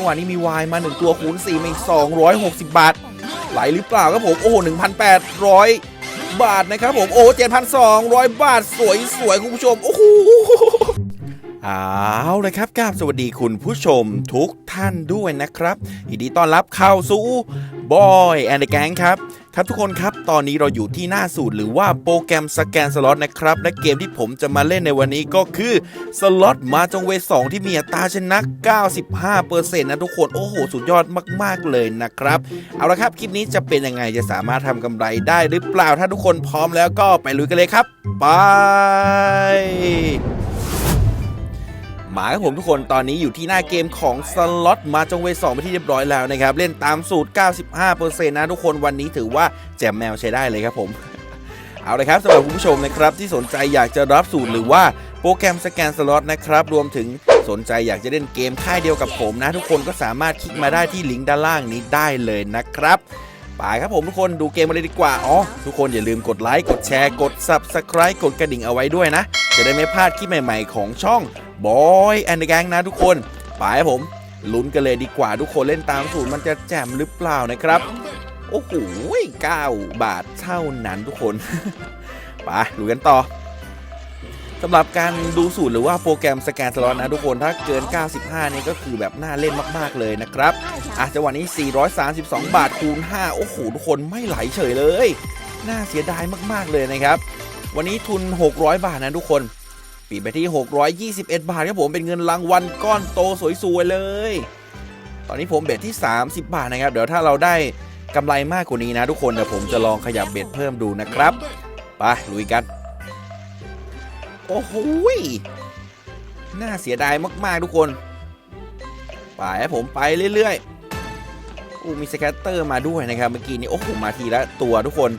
จังหวะนี้มีวายมา 1 ตัวคูณ4มาอีก260 บาท ไหลหรือเปล่าครับผม โอ้โห 1,800 บาทนะครับผม โอ้7,200 บาท สวยสวยคุณผู้ชม โอ้โหเอาเลยครับกราบสวัสดีคุณผู้ชมทุกท่านด้วยนะครับยินดีต้อนรับเข้าสู่บอยแอนด์แกงครับ ครับทุกคนครับ ตอนนี้เราอยู่ที่หน้าสูตรหรือว่าโปรแกรมสแกนสล็อตนะครับ และเกมที่ผมจะมาเล่นในวันนี้ก็คือสล็อตมาจงเวสองที่มีอัตราชนะ 95%นะทุกคน โอ้โห สุดยอดมาก ๆ เลยนะครับ เอาละครับ คลิปนี้จะเป็นยังไงจะสามารถทำกำไรได้หรือเปล่าถ้าทุกคนพร้อมแล้วก็ไปลุยกันเลยครับ ไป มาครับผมทุกคนตอนนี้อยู่ที่หน้าเกมของสล็อตมาจงเวสองไปที่เรียบร้อยแล้วนะครับ เล่นตามสูตร 95%นะทุกคนวันนี้ถือว่าแจมแมวใช้ได้เลยครับผม เอาเลยครับสำหรับคุณผู้ชมนะครับที่สนใจอยากจะรับสูตรหรือว่าโปรแกรมสแกนสล็อตนะครับ รวมถึงสนใจอยากจะเล่นเกมค่ายเดียวกับผมนะ ทุกคนก็สามารถคลิกมาได้ที่ลิงก์ด้านล่างนี้ได้เลยนะครับไปครับผมทุกคนดูเกมมาเลยดีกว่า อ๋อ ทุกคนอย่าลืมกดไลค์ กดแชร์ กด Subscribe กดกระดิ่งเอาไว้ด้วยนะ จะได้ไม่พลาดคลิปใหม่ๆของช่อง บอยแอนด์แกงนะทุกคน ไปครับผมลุ้นกันเลยดีกว่าทุกคนเล่นตามสูตรมันจะแจ่มหรือเปล่านะครับ โอ้โห9บาทเท่านั้นทุกคน ไปดูกันต่อสำหรับการดูสูตรหรือว่าโปรแกรมสแกนสล็อตนะทุกคนถ้าเกิน 95 นี่ก็คือแบบน่าเล่นมากๆเลยนะครับอะจังหวะนี้ 432 บาทคูณ 5 โอ้โหทุกคนไม่ไหลเฉยเลย น่าเสียดายมากๆเลยนะครับ วันนี้ทุน 600 บาทนะทุกคน ปีไปที่ 621 บาทครับผมเป็นเงินรางวัลก้อนโตสวยๆเลย ตอนนี้ผมเบ็ดที่ 30 บาทนะครับ เดี๋ยวถ้าเราได้กำไรมากกว่านี้นะทุกคนเดี๋ยวผมจะลองขยับเบ็ดเพิ่มดูนะครับไปลุยกัน โอ้โหน่าเสียดายมากๆทุกคน ไปครับผมไปเรื่อยๆอู้มีสแกตเตอร์มาด้วยนะครับเมื่อกี้นี้โอ้โหมาทีละตัวทุกคน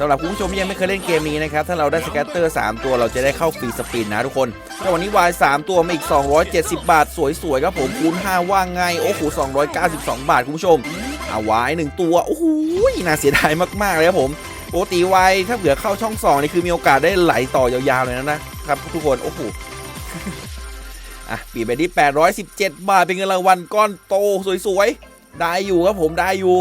สำหรับคุณผู้ชมที่ยังไม่เคยเล่นเกมนี้นะครับ ถ้าเราได้สแกตเตอร์ 3 ตัวเราจะได้เข้าฟรีสปินนะทุกคนแต่วันนี้วาย 3 ตัวมาอีก 270 บาท สวยๆครับผมคูณ5ว่างไง โอ้โห 292 บาทคุณผู้ชมเอาวายหนึ่งตัว โอ้โห น่าเสียดายมากๆเลยครับผมปกติวายถ้าเผื่อเข้าช่องสองนี่คือมีโอกาสได้ไหลต่อยาวๆเลยนะนะครับทุกคน โอ้โหอะปีไปที่817 บาทเป็นเงินรางวัลก้อนโตสวยๆ ได้อยู่ครับผมได้อยู่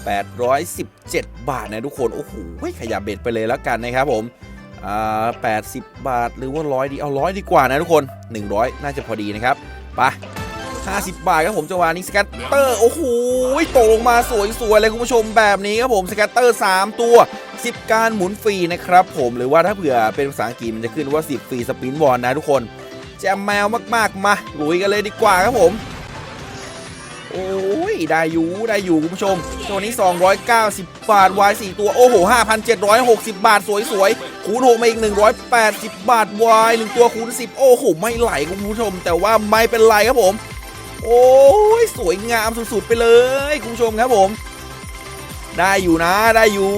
817 บาทนะทุกคน โอ้โหขยับเบ็ดไปเลยแล้วกันนะครับผมอ่า80 บาทหรือว่าร้อยดีเอาร้อยดีกว่านะทุกคน 100 น่าจะพอดีนะครับไป50 บาทครับผมจังหวะนี้สแกตเตอร์โอ้โหตกลงมาสวยๆเลยคุณผู้ชมแบบนี้ครับผมสแกตเตอร์ 3 ตัว 10 การหมุนฟรีนะครับผมหรือว่าถ้าเผื่อเป็นภาษาอังกฤษมันจะขึ้นว่า 10 ฟรีสปินบอลนะทุกคนแจมแมวมากๆมาลุยกันเลยดีกว่าครับผม โอ้ย ได้อยู่ ได้อยู่คุณผู้ชม ตัวนี้ 290 บาทวาย4ตัว โอ้โห 5,760 บาท สวยๆ คูณ6มาอีก 180 บาทวาย1ตัวคูณ 10 โอ้โห ไม่ไหลคุณผู้ชม แต่ว่าไม่เป็นไรครับผม โอ้ย สวยงามสุดๆ ไปเลยคุณผู้ชมครับผม ได้อยู่นะ ได้อยู่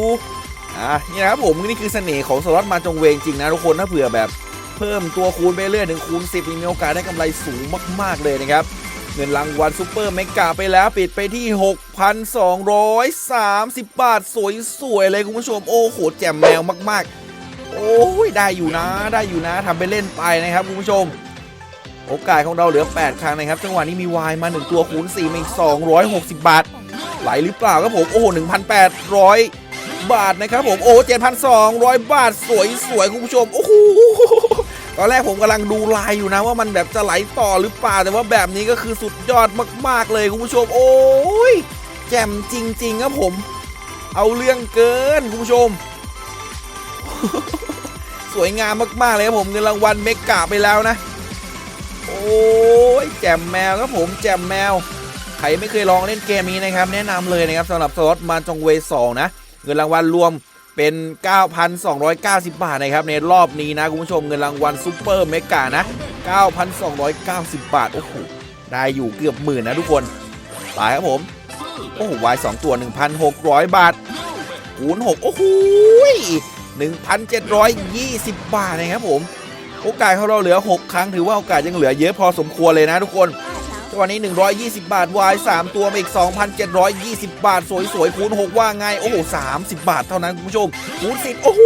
อะ นี่นะครับผม นี่คือเสน่ห์ของสล็อตมาจงเวงจริงนะทุกคน ถ้าเผื่อแบบ เพิ่มตัวคูณไปเรื่อยถึงคูณ 10มีโอกาสได้กำไรสูงมาก ๆ เลยนะครับ เงินรางวัลซูเปอร์เมกาไปแล้วปิดไปที่ 6,230 บาท สวยๆ เลยคุณผู้ชม โอ้โห แจ่มแมวมากๆ โอ้ย ได้อยู่นะ ได้อยู่นะทำไปเล่นไปนะครับคุณผู้ชม โอกาสของเราเหลือ 8 ครั้งนะครับ จังหวะนี้มีวายมา 1 ตัวคูณ4มาอีก 260 บาท ไหลหรือเปล่าครับผม โอ้โห 1,800 บาทนะครับผม โอ้7,200 บาท สวยสวยๆคุณผู้ชม โอ้โห ตอนแรกผมกำลังดูลายอยู่นะว่ามันแบบจะไหลต่อหรือเปล่าแต่ว่าแบบนี้ก็คือสุดยอดมากๆเลยคุณผู้ชม โอ้ยแจ่มจริง ๆ ครับผม เอาเรื่องเกินคุณผู้ชม สวยงามมากๆเลยครับผมเงินรางวัลเมกะไปแล้วนะ โอ้ยแจ่มแมวครับผมแจ่มแมวใครไม่เคยลองเล่นเกมนี้นะครับ แนะนำเลยนะครับสำหรับสล็อตมาจงเวสองนะเงินรางวัลรวม เป็น 9,290 บาทนะครับในรอบนี้นะคุณผู้ชมเงินรางวัลซูเปอร์เมกานะ 9,290 บาท โอ้โห ได้อยู่เกือบหมื่นนะทุกคนไปครับผม โอ้โหวายสองตัว 1,600 บาทคูณ6โอ้โห1,720 บาทนะครับผม โอกาสของเราเหลือ 6 ครั้งถือว่าโอกาสยังเหลือเยอะพอสมควรเลยนะทุกคน จังหวะนี้ 120 บาทวาย 3 ตัวมาอีก 2,720 บาท สวยๆคูณ6ว่าไง โอ้โห 30 บาทเท่านั้นคุณผู้ชมคูณ10 โอ้โห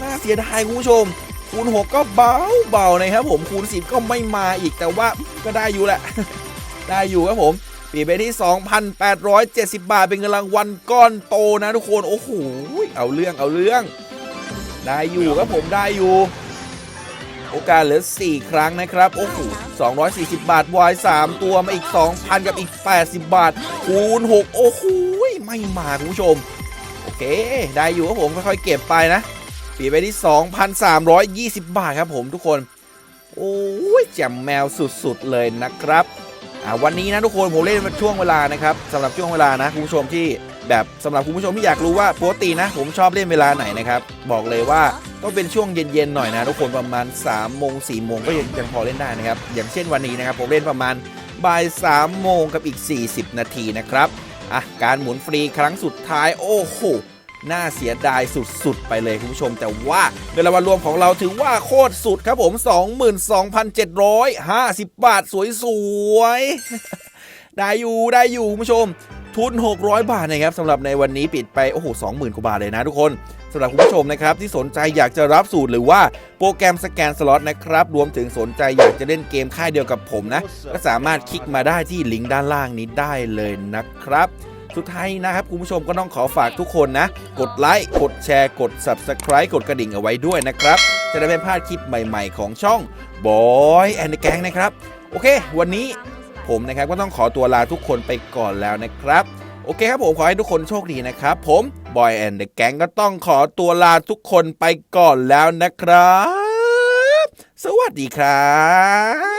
น่าเสียดายคุณผู้ชม คูณ 6 ก็เบาเบานะครับผมคูณ 10 ก็ไม่มาอีกแต่ว่าก็ได้อยู่แหละ ได้อยู่ครับผมปีไปที่ 2,870 บาทเป็นเงินรางวัลก้อนโตนะทุกคน โอ้โห เอาเรื่องเอาเรื่อง ได้อยู่ครับผมได้อยู่ โอกาสเหลือ 4 ครั้งนะครับ โอ้โห240 บาทวาย 3 ตัวมาอีก 2,000 กับอีก 80 บาท คูณ 6 โอ้โหไม่มาคุณผู้ชม โอเค ได้อยู่ครับผม ค่อยๆ เก็บไปนะปีไปที่ 2,320 บาทครับผมทุกคน โอ้ยแจ่มแมวสุดๆเลยนะครับวันนี้นะทุกคนผมเล่นช่วงเวลานะครับสำหรับช่วงเวลานะคุณผู้ชมที่ แบบสำหรับคุณผู้ชมที่อยากรู้ว่าปกตินะ ผมชอบเล่นเวลาไหนนะครับ บอกเลยว่าต้องเป็นช่วงเย็นๆหน่อยนะทุกคนประมาณ3โมง4โมงก็ยังยังพอเล่นได้นะครับ อย่างเช่นวันนี้นะครับผมเล่นประมาณบ่าย3โมงกับอีก 40 นาทีนะครับอะการหมุนฟรีครั้งสุดท้ายโอ้โหน่าเสียดายสุดๆ ไปเลยคุณผู้ชม แต่ว่าเงินรางวัลรวมของเราถือว่าโคตรสุดครับผม 22,750 บาทสวยๆ ได้อยู่ได้อยู่คุณผู้ชม ทุน 600 บาทนะครับสำหรับในวันนี้ปิดไป โอ้โห 20,000 กว่าบาทเลยนะทุกคนสำหรับคุณผู้ชมนะครับ ที่สนใจอยากจะรับสูตรหรือว่าโปรแกรมสแกนสล็อตนะครับ รวมถึงสนใจอยากจะเล่นเกมค่ายเดียวกับผมนะ ก็สามารถคลิกมาได้ที่ลิงก์ด้านล่างนี้ได้เลยนะครับสุดท้ายนะครับคุณผู้ชมก็ต้องขอฝากทุกคนนะ กดไลค์กดแชร์กด Subscribe กดกระดิ่งเอาไว้ด้วยนะครับ จะได้ไม่พลาดคลิปใหม่ๆของช่อง Boy and the Gang นะครับ โอเค วันนี้ ผมนะครับก็ต้องขอตัวลาทุกคนไปก่อนแล้วนะครับ โอเคครับผมขอให้ทุกคนโชคดีนะครับ ผม Boy and the Gang ก็ต้องขอตัวลาทุกคนไปก่อนแล้วนะครับ สวัสดีครับ